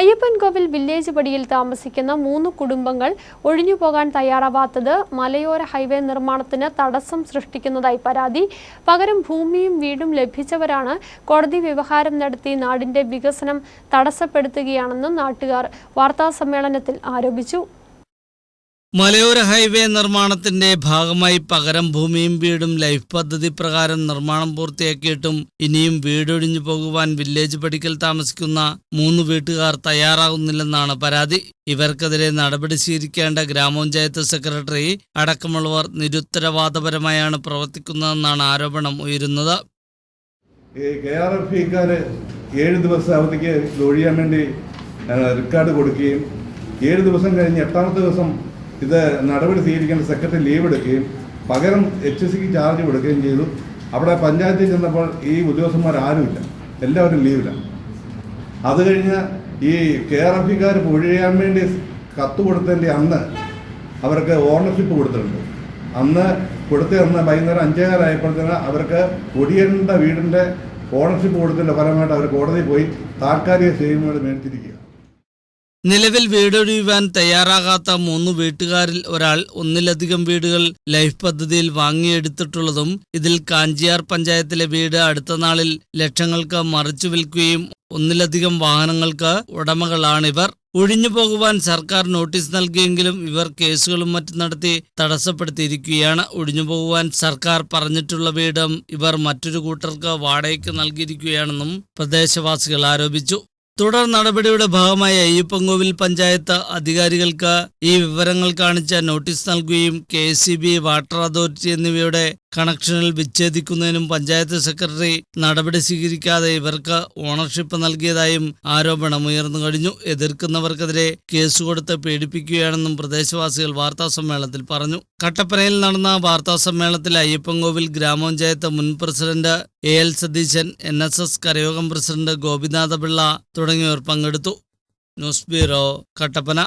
Ayyappancoil village പടിയിൽ താമസിക്കുന്ന മൂന്ന് കുടുംബങ്ങൾ ഒഴിഞ്ഞു പോകാൻ തയ്യാറാവാത്തത് മലയോര ഹൈവേ നിർമ്മാണത്തിന് തടസ്സം സൃഷ്ടിക്കുന്നതായി പരാതി. പകരം ഭൂമിയും വീടും ലഭിച്ചവരാണ് കോടതി വ്യവഹാരം നടത്തി നാടിന്റെ വികസനം തടസ്സപ്പെടുത്തുകയാണെന്ന് നാട്ടുകാർ വാർത്താസമ്മേളനത്തിൽ ആരോപിച്ചു. മലയോര ഹൈവേ നിർമ്മാണത്തിന്റെ ഭാഗമായി പകരം ഭൂമിയും വീടും ലൈഫ് പദ്ധതി പ്രകാരം നിർമ്മാണം പൂർത്തിയാക്കിയിട്ടും ഇനിയും വീടൊഴിഞ്ഞു പോകുവാൻ വില്ലേജ് പടിക്കൽ താമസിക്കുന്ന മൂന്ന് വീട്ടുകാർ തയ്യാറാകുന്നില്ലെന്നാണ് പരാതി. ഇവർക്കെതിരെ നടപടി സ്വീകരിക്കേണ്ട ഗ്രാമപഞ്ചായത്ത് സെക്രട്ടറി അടക്കമുള്ളവർ നിരുത്തരവാദപരമായാണ് പ്രവർത്തിക്കുന്നതെന്നാണ് ആരോപണം ഉയരുന്നത്. ഏഴ് ദിവസം വേണ്ടി റെക്കോർഡ് കൊടുക്കുകയും ഏഴ് ദിവസം കഴിഞ്ഞ് എട്ടാമത്തെ ദിവസം ഇത് നടപടി സ്വീകരിക്കേണ്ട സെക്രട്ടറി ലീവ് എടുക്കുകയും പകരം എച്ച് സിക്ക് ചാർജ് കൊടുക്കുകയും ചെയ്തു. അവിടെ പഞ്ചായത്തിൽ ചെന്നപ്പോൾ ഈ ഉദ്യോഗസ്ഥന്മാർ ആരുമില്ല എല്ലാവരും ലീവിലാണ് അത് കഴിഞ്ഞ് ഈ കെ ആർ എഫ് ഇക്കാർ ഒഴിയാൻ വേണ്ടി കത്ത് കൊടുത്തതിന്റെ അന്ന് അവർക്ക് ഓണർഷിപ്പ് കൊടുത്തിട്ടുണ്ട്. അന്ന് കൊടുത്ത അന്ന് വൈകുന്നേരം അഞ്ചേകാലായപ്പോഴത്തേന് അവർക്ക് ഒടിയേണ്ട വീടിന്റെ ഓണർഷിപ്പ് കൊടുത്തതിന്റെ ഫലമായിട്ട് അവർ കോടതിയിൽ പോയി താൽക്കാലിക സേവനങ്ങൾ മേടിച്ചിരിക്കുക നിലവിൽ വീടൊഴിയുവാൻ തയ്യാറാകാത്ത മൂന്ന് വീട്ടുകാരിൽ ഒരാൾ ഒന്നിലധികം വീടുകൾ ലൈഫ് പദ്ധതിയിൽ വാങ്ങിയെടുത്തിട്ടുള്ളതും ഇതിൽ കാഞ്ചിയാർ പഞ്ചായത്തിലെ വീട് അടുത്ത നാളിൽ ലക്ഷങ്ങൾക്ക് മറിച്ചു വിൽക്കുകയും ഒന്നിലധികം വാഹനങ്ങൾക്ക് ഉടമകളാണിവർ ഒഴിഞ്ഞു പോകുവാൻ സർക്കാർ നോട്ടീസ് നൽകിയെങ്കിലും ഇവർ കേസുകളും മറ്റും നടത്തി തടസ്സപ്പെടുത്തിയിരിക്കുകയാണ്. ഒഴിഞ്ഞു പോകുവാൻ സർക്കാർ പറഞ്ഞിട്ടുള്ള വീടും ഇവർ മറ്റൊരു കൂട്ടർക്ക് വാടകയ്ക്ക് നൽകിയിരിക്കുകയാണെന്നും പ്രദേശവാസികൾ ആരോപിച്ചു. തുടർ നടപടിയുടെ ഭാഗമായി അയ്യപ്പങ്കോവിൽ പഞ്ചായത്ത് അധികാരികൾക്ക് ഈ വിവരങ്ങൾ കാണിച്ച നോട്ടീസ് നൽകുകയും കെ വാട്ടർ അതോറിറ്റി എന്നിവയുടെ കണക്ഷനിൽ വിച്ഛേദിക്കുന്നതിനും പഞ്ചായത്ത് സെക്രട്ടറി നടപടി സ്വീകരിക്കാതെ ഇവർക്ക് ഓണർഷിപ്പ് നൽകിയതായും ആരോപണമുയർന്നു കഴിഞ്ഞു. എതിർക്കുന്നവർക്കെതിരെ കേസ് കൊടുത്ത് പീഡിപ്പിക്കുകയാണെന്നും പ്രദേശവാസികൾ വാർത്താസമ്മേളനത്തിൽ പറഞ്ഞു. കട്ടപ്പനയിൽ നടന്ന വാർത്താസമ്മേളനത്തിൽ അയ്യപ്പൻകോവിൽ ഗ്രാമപഞ്ചായത്ത് മുൻ president A L Satheesan N S S കരയോഗം president Gopinathapillai തുടങ്ങിയവർ പങ്കെടുത്തു. News bureau Kattappana.